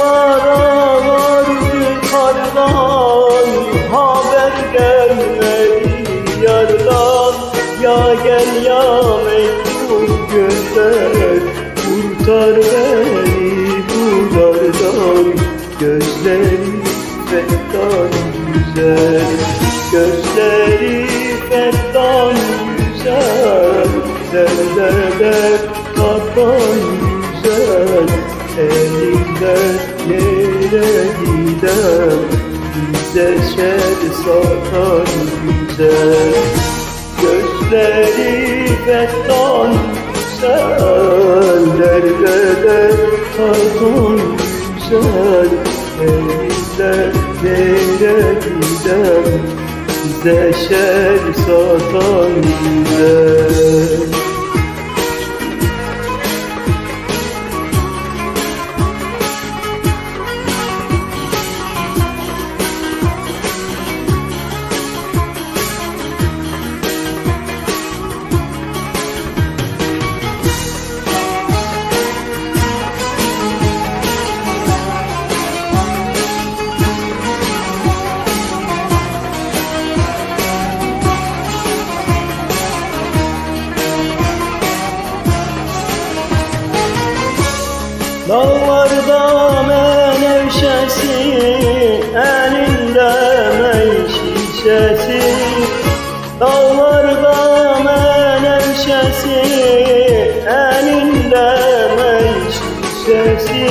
dağlara vardı kardan Haber gelmedi yardan. Ya gel ya mecbur gönder Kurtar beni bu dardan Gözlerim fettan güzel Gözleri fettan güzel. Derdede kattan güzel. Elinden yere giden Bize şer satan güzel. Gözleri fettan güzel Derlere katan güzel. Elinden yere giden Bize şer satan güzel Dağlarda menevşesi Elinde mey şişesi. Dağlarda menevşesi Elinde mey şişesi.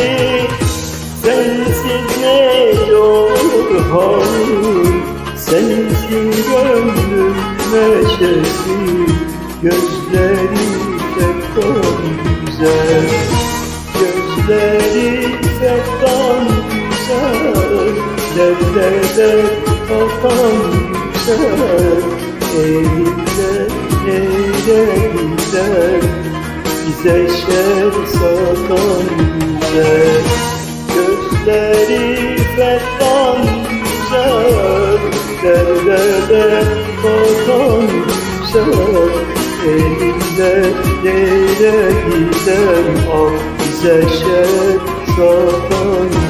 Sensiz ne olur halim Sensin gönlüm neşesi Gözleri Derlere katan güzel Eğiler eğiler Bize şer satan güzel Gözleri fettan güzel Derlere katan Elinde yere gider Ah bize şer satan